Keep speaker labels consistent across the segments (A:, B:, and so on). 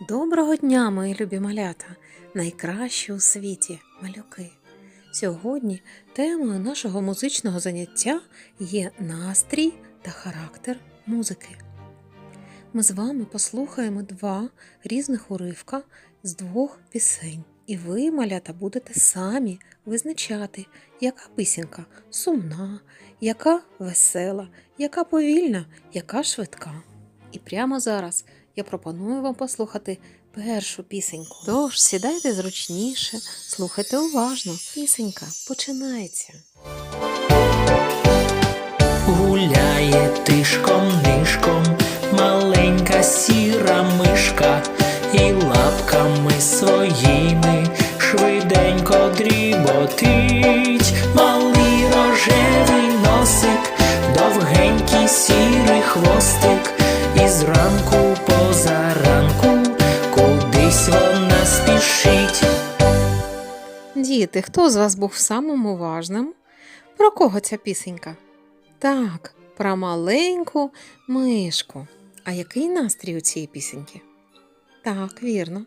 A: Доброго дня, мої любі малята, найкращі у світі малюки. Сьогодні темою нашого музичного заняття є настрій та характер музики. Ми з вами послухаємо два різних уривка з двох пісень, і ви, малята, будете самі визначати, яка пісенька сумна, яка весела, яка повільна, яка швидка. І прямо зараз я пропоную вам послухати першу пісеньку. Тож сідайте зручніше, слухайте уважно. Пісенька починається.
B: Гуляє тишком нишком маленька сіра мишка і лапками своїми швиденько дріботить малий рожевий носик, довгенький сірий хвостик,
A: Діти, хто з вас був самим уважним? Про кого ця пісенька? Так, про маленьку мишку. А який настрій у цієї пісеньки? Так, вірно.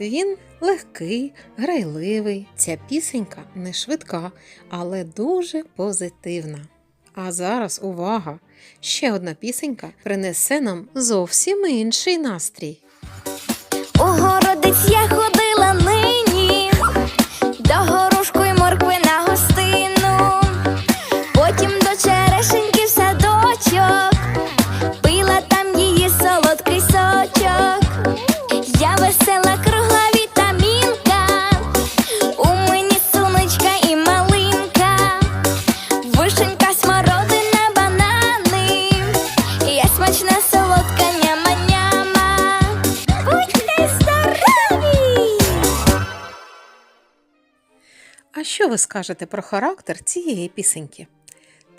A: Він легкий, грайливий. Ця пісенька не швидка, але дуже позитивна. А зараз увага! Ще одна пісенька принесе нам зовсім інший настрій.
C: У смачна солодка няма-няма. Будьте здорові!
A: А що ви скажете про характер цієї пісеньки?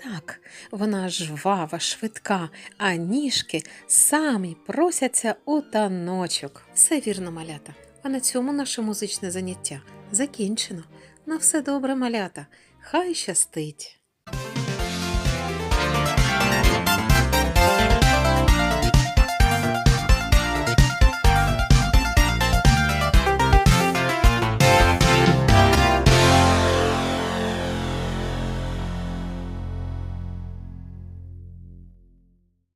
A: Так, вона жвава, швидка, а ніжки самі просяться у таночок. Все вірно, малята. А на цьому наше музичне заняття закінчено. На все добре, малята. Хай щастить!